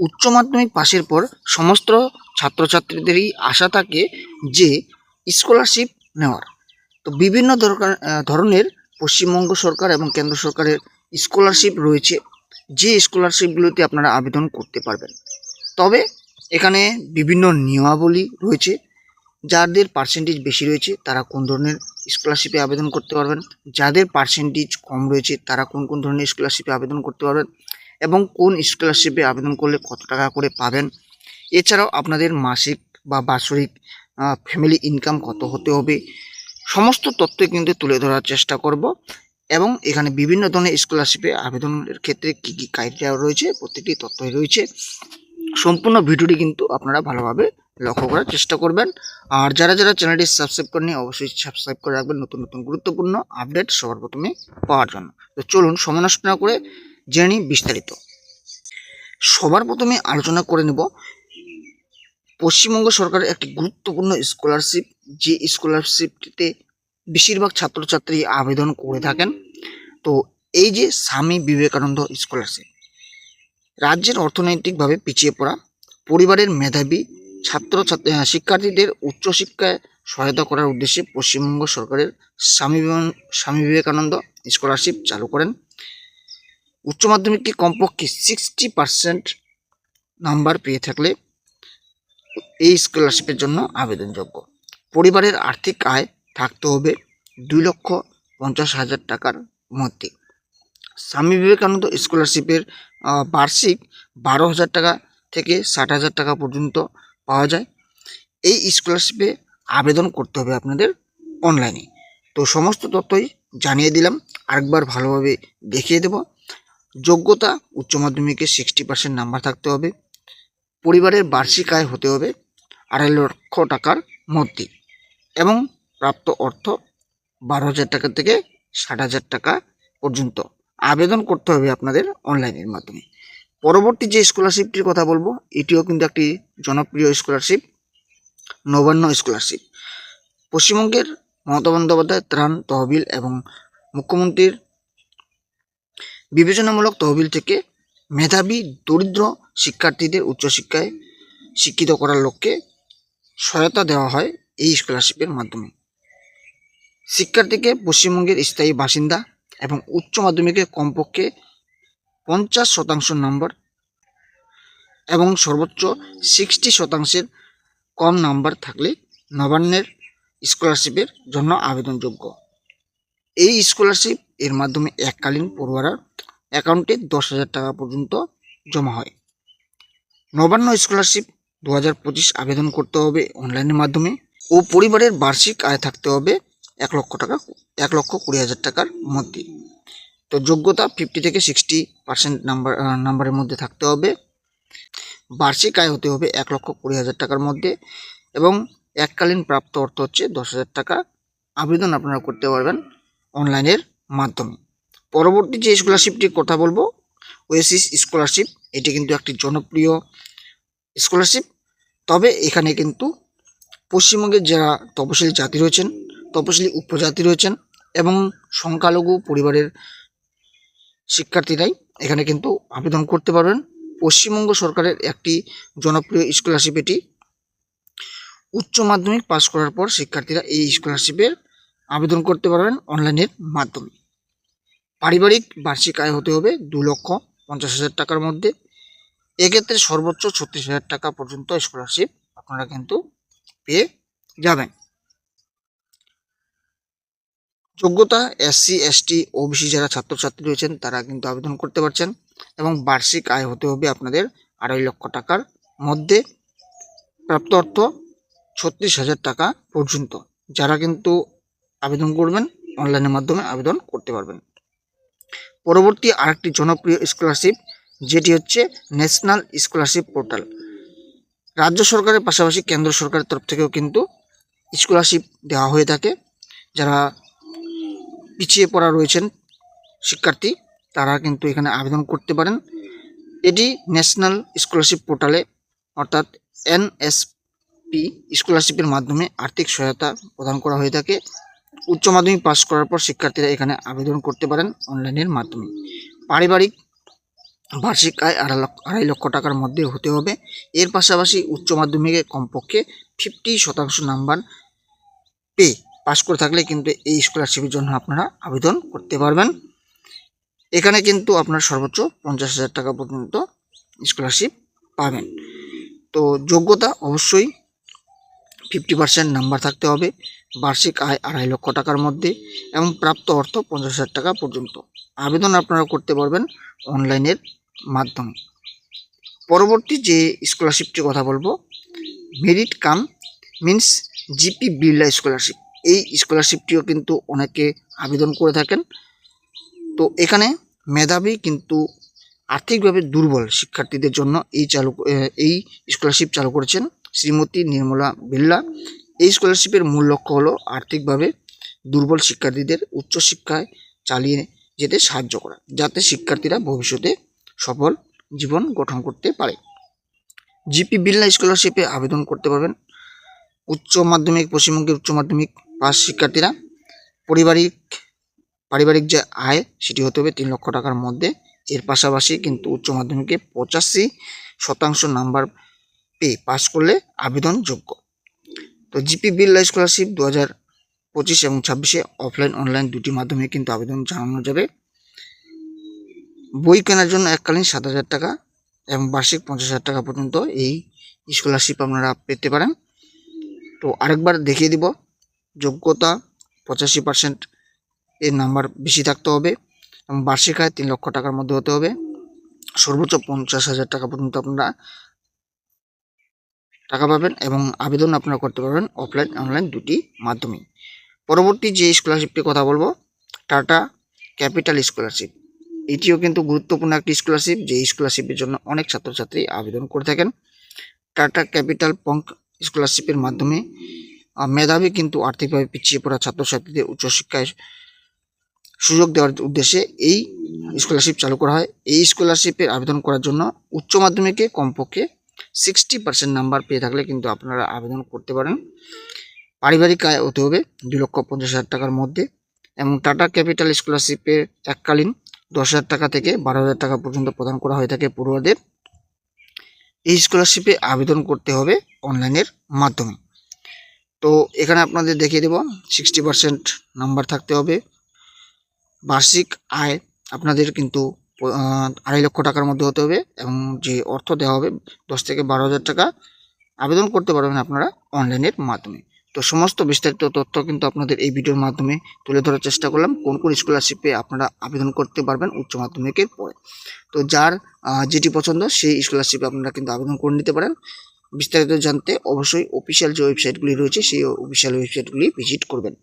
উচ্চ মাধ্যমিক পাশের পর সমস্ত ছাত্রছাত্রীদেরই আশা থাকে যে স্কলারশিপ নেওয়ার। তো বিভিন্ন দরকার ধরনের পশ্চিমবঙ্গ সরকার এবং কেন্দ্র সরকারের স্কলারশিপ রয়েছে, যে স্কলারশিপগুলোতে আপনারা আবেদন করতে পারবেন। তবে এখানে বিভিন্ন নিয়মাবলী রয়েছে, যাদের পার্সেন্টেজ বেশি রয়েছে তারা কোন ধরনের স্কলারশিপে আবেদন করতে পারবেন, যাদের পার্সেন্টেজ কম রয়েছে তারা কোন কোন ধরনের স্কলারশিপে আবেদন করতে পারবেন। এবং কোন স্কলারশিপে আবেদন করলে কত টাকা করে পাবেন? এছাড়াও আপনাদের মাসিক বা বাৎসরিক ফ্যামিলি ইনকাম কত হতে হবে? সমস্ত তথ্য কিন্তু তুলে ধরার চেষ্টা করব। এবং এখানে বিভিন্ন ধরনের স্কলারশিপে আবেদনের ক্ষেত্রে কী কী ক্রাইটেরিয়া রয়েছে, প্রত্যেকটি তথ্যই রয়েছে। সম্পূর্ণ ভিডিওটি কিন্তু আপনারা ভালোভাবে লক্ষ্য করার চেষ্টা করবেন। আর যারা যারা চ্যানেলটি সাবস্ক্রাইব করেনি অবশ্যই সাবস্ক্রাইব করে রাখবেন। নতুন নতুন গুরুত্বপূর্ণ আপডেট সবার প্রথমে পাওয়ার জন্য। তো চলুন, সময় নষ্ট না করে জেনে নিই বিস্তারিত। সবার প্রথমে আলোচনা করে নেব পশ্চিমবঙ্গ সরকারের একটি গুরুত্বপূর্ণ স্কলারশিপ যে স্কলারশিপটিতে বেশিরভাগ ছাত্রছাত্রী আবেদন করে থাকেন। তো এই যে স্বামী বিবেকানন্দ স্কলারশিপ রাজ্যের অর্থনৈতিকভাবে পিছিয়ে পড়া, পরিবারের মেধাবী ছাত্র ছাত্রী শিক্ষার্থীদের উচ্চশিক্ষায় সহায়তা করার উদ্দেশ্যে পশ্চিমবঙ্গ সরকারের স্বামী স্বামী বিবেকানন্দ স্কলারশিপ চালু করেন। উচ্চ মাধ্যমিককে কমপক্ষে সিক্সটি পার্সেন্ট নাম্বার পেয়ে থাকলে এই স্কলারশিপের জন্য আবেদনযোগ্য। পরিবারের আর্থিক আয় থাকতে হবে দুই লক্ষ পঞ্চাশ হাজার টাকার মধ্যে। স্বামী বিবেকানন্দ স্কলারশিপের বার্ষিক বারো হাজার টাকা থেকে ষাট হাজার টাকা পর্যন্ত পাওয়া যায়। এই স্কলারশিপে আবেদন করতে হবে আপনাদের অনলাইনে তো সমস্ত তথ্যই জানিয়ে দিলাম। আরেকবার ভালোভাবে দেখিয়ে দেব। যোগ্যতা, উচ্চ মাধ্যমিকে সিক্সটি পার্সেন্ট নাম্বার থাকতে হবে। পরিবারের বার্ষিক আয় হতে হবে আড়াই লক্ষ টাকার মধ্যে এবং প্রাপ্ত অর্থ বারো হাজার টাকা থেকে ষাট হাজার টাকা পর্যন্ত। আবেদন করতে হবে আপনাদের অনলাইনের মাধ্যমে। পরবর্তী যে স্কলারশিপটির কথা বলব, এটিও কিন্তু একটি জনপ্রিয় স্কলারশিপ নবান্ন স্কলারশিপ পশ্চিমবঙ্গের মমতা বন্দ্যোপাধ্যায় ত্রাণ তহবিল এবং মুখ্যমন্ত্রীর বিবেচনামূলক তহবিল থেকে মেধাবী, দরিদ্র শিক্ষার্থীদের উচ্চশিক্ষায় শিক্ষিত করার লক্ষ্যে সহায়তা দেওয়া হয় এই স্কলারশিপের মাধ্যমে। শিক্ষার্থীকে পশ্চিমবঙ্গের স্থায়ী বাসিন্দা এবং উচ্চ মাধ্যমিকে কমপক্ষে পঞ্চাশ শতাংশ নম্বর এবং সর্বোচ্চ সিক্সটি শতাংশের কম নাম্বার থাকলে নবান্নের স্কলারশিপের জন্য আবেদনযোগ্য। এই স্কলারশিপ এর মাধ্যমে এককালীন পড়ুয়ারার অ্যাকাউন্টে দশ হাজার টাকা পর্যন্ত জমা হয়। নবান্ন স্কলারশিপ দু হাজার পঁচিশ আবেদন করতে হবে অনলাইনের মাধ্যমে ও পরিবারের বার্ষিক আয় থাকতে হবে এক লক্ষ টাকা, এক লক্ষ কুড়ি হাজার টাকার মধ্যে। তো যোগ্যতা ফিফটি থেকে সিক্সটি পার্সেন্ট নাম্বার নাম্বারের মধ্যে থাকতে হবে। বার্ষিক আয় হতে হবে এক লক্ষ কুড়ি হাজার টাকার মধ্যে এবং এককালীন প্রাপ্ত অর্থ হচ্ছে দশ হাজার টাকা। আবেদন আপনারা করতে পারবেন অনলাইনের মাধ্যমে। পরবর্তী যে স্কলারশিপটির কথা বলব ওয়েসিস স্কলারশিপ এটি কিন্তু একটি জনপ্রিয় স্কলারশিপ তবে এখানে কিন্তু পশ্চিমবঙ্গের যারা তপশিলি জাতি রয়েছেন, তপশিলি উপজাতি রয়েছেন এবং সংখ্যালঘু পরিবারের শিক্ষার্থীরাই এখানে কিন্তু আবেদন করতে পারবেন। পশ্চিমবঙ্গ সরকারের একটি জনপ্রিয় স্কলারশিপ এটি। উচ্চ মাধ্যমিক পাশ করার পর শিক্ষার্থীরা এই স্কলারশিপের আবেদন করতে পারবেন অনলাইনের মাধ্যমে। পারিবারিক বার্ষিক আয় হতে হবে দু লক্ষ পঞ্চাশ হাজার টাকার মধ্যে। এক্ষেত্রে সর্বোচ্চ ছত্রিশ হাজার টাকা পর্যন্ত স্কলারশিপ আপনারা কিন্তু পেয়ে যাবেন। যোগ্যতা এসসি এসটি ওবিসি যারা ছাত্রছাত্রী রয়েছেন, তারা কিন্তু আবেদন করতে পারছেন এবং বার্ষিক আয় হতে হবে আপনাদের আড়াই লক্ষ টাকার মধ্যে। প্রাপ্ত অর্থ ছত্রিশ হাজার টাকা পর্যন্ত। যারা কিন্তু আবেদন করবেন, অনলাইনের মাধ্যমে আবেদন করতে পারবেন। পরবর্তী আরেকটি জনপ্রিয় স্কলারশিপ যেটি হচ্ছে ন্যাশনাল স্কলারশিপ পোর্টাল রাজ্য সরকারের পাশাপাশি কেন্দ্র সরকারের তরফ থেকেও কিন্তু স্কলারশিপ দেওয়া হয়ে থাকে। যারা পিছিয়ে পড়া রয়েছেন শিক্ষার্থী, তারা কিন্তু এখানে আবেদন করতে পারেন। এটি ন্যাশনাল স্কলারশিপ পোর্টালে অর্থাৎ এনএসপি স্কলারশিপের মাধ্যমে আর্থিক সহায়তা প্রদান করা হয়ে থাকে। উচ্চ মাধ্যমিক পাস করার পর শিক্ষার্থীরা এখানে আবেদন করতে পারেন অনলাইনের মাধ্যমে। পারিবারিক বার্ষিক আয় আড়াই লক্ষ আড়াই লক্ষ টাকার মধ্যে হতে হবে। এর পাশাপাশি উচ্চ মাধ্যমিকে কমপক্ষে ফিফটি শতাংশ নাম্বার পেয়ে পাশ করে থাকলে কিন্তু এই স্কলারশিপের জন্য আপনারা আবেদন করতে পারবেন। এখানে কিন্তু আপনার সর্বোচ্চ পঞ্চাশ হাজার টাকা পর্যন্ত স্কলারশিপ পাবেন। তো যোগ্যতা অবশ্যই ফিফটি পার্সেন্ট নাম্বার থাকতে হবে। বার্ষিক আয় আড়াই লক্ষ টাকার মধ্যে এবং প্রাপ্ত অর্থ পঞ্চাশ হাজার টাকা পর্যন্ত। আবেদন আপনারা করতে পারবেন অনলাইনের মাধ্যমে। পরবর্তী যে স্কলারশিপটির কথা বলব merit cum means GP Birla scholarship এই স্কলারশিপটিও কিন্তু অনেকে আবেদন করে থাকেন। তো এখানে মেধাবী কিন্তু আর্থিকভাবে দুর্বল শিক্ষার্থীদের জন্য এই চালু এই স্কলারশিপ চালু করেছেন শ্রীমতী নির্মলা বিড়লা। এই স্কলারশিপের মূল লক্ষ্য হলো আর্থিকভাবে দুর্বল শিক্ষার্থীদের উচ্চশিক্ষায় চালিয়ে যেতে সাহায্য করা, যাতে শিক্ষার্থীরা ভবিষ্যতে সফল জীবন গঠন করতে পারে। জিপি বিড়লা স্কলারশিপে আবেদন করতে পারবেন। উচ্চ মাধ্যমিক, পশ্চিমবঙ্গের উচ্চ মাধ্যমিক পাস শিক্ষার্থীরা পারিবারিক পারিবারিক যে আয় সেটি হতে হবে তিন লক্ষ টাকার মধ্যে। এর পাশাপাশি কিন্তু উচ্চ মাধ্যমিকে পঁচাশি শতাংশ নাম্বার পেয়ে পাশ করলে আবেদনযোগ্য। তো জিপি বিড়লা স্কলারশিপ দু হাজার পঁচিশ এবং ছাব্বিশে অফলাইন অনলাইন দুটি মাধ্যমে কিন্তু আবেদন জানানো যাবে। বই কেনার জন্য এককালীন সাত হাজার টাকা এবং বার্ষিক পঞ্চাশ হাজার টাকা পর্যন্ত এই স্কলারশিপ আপনারা পেতে পারেন। তো আরেকবার দেখিয়ে দিব, যোগ্যতা পঁচাশি পার্সেন্ট এর নাম্বার বেশি থাকতে হবে এবং বার্ষিক আয় তিন লক্ষ টাকার মধ্যে হতে হবে। সর্বোচ্চ পঞ্চাশ হাজার টাকা পর্যন্ত আপনারা টাকা পাবেন এবং আবেদন আপনারা করতে পারবেন অফলাইন অনলাইন দুটি মাধ্যমে পরবর্তী যে স্কলারশিপটির কথা বলব, টাটা ক্যাপিটাল স্কলারশিপ এটিও কিন্তু গুরুত্বপূর্ণ একটি স্কলারশিপ যে স্কলারশিপের জন্য অনেক ছাত্রছাত্রী আবেদন করে থাকেন। টাটা ক্যাপিটাল পঙ্ক স্কলারশিপের মাধ্যমে মেধাবী কিন্তু আর্থিকভাবে পিছিয়ে পড়া ছাত্রছাত্রীদের উচ্চশিক্ষায় সুযোগ দেওয়ার উদ্দেশ্যে এই স্কলারশিপ চালু করা হয়। এই স্কলারশিপের আবেদন করার জন্য উচ্চ মাধ্যমিকে কমপক্ষে সিক্সটি পার্সেন্ট নাম্বার পেয়ে থাকলে কিন্তু আপনারা আবেদন করতে পারেন। পারিবারিক আয় হতে হবে দুই লক্ষ পঞ্চাশ হাজার টাকার মধ্যে এবং টাটা ক্যাপিটাল স্কলারশিপে এককালীন দশ হাজার টাকা থেকে বারো হাজার টাকা পর্যন্ত প্রদান করা হয়ে থাকে পড়ুয়াদের। এই স্কলারশিপে আবেদন করতে হবে অনলাইনের মাধ্যমে। তো এখানে আপনাদের দেখিয়ে দেব সিক্সটি পার্সেন্ট নাম্বার থাকতে হবে। বার্ষিক আয় আপনাদের কিন্তু আড়াই লক্ষ টাকার মধ্যে হতে হবে এবং যে অর্থ দেওয়া হবে দশ থেকে বারো হাজার টাকা আবেদন করতে পারবেন আপনারা অনলাইনের মাধ্যমে। তো সমস্ত বিস্তারিত তথ্য কিন্তু আপনাদের এই ভিডিওর মাধ্যমে তুলে ধরার চেষ্টা করলাম। কোন কোন স্কলারশিপে আপনারা আবেদন করতে পারবেন উচ্চ মাধ্যমিকের পরে। তো যার যেটি পছন্দ সেই স্কলারশিপে আপনারা কিন্তু আবেদন করে নিতে পারেন। বিস্তারিত জানতে অবশ্যই অফিসিয়াল যে ওয়েবসাইটগুলি রয়েছে সেই অফিসিয়াল ওয়েবসাইটগুলি ভিজিট করবেন।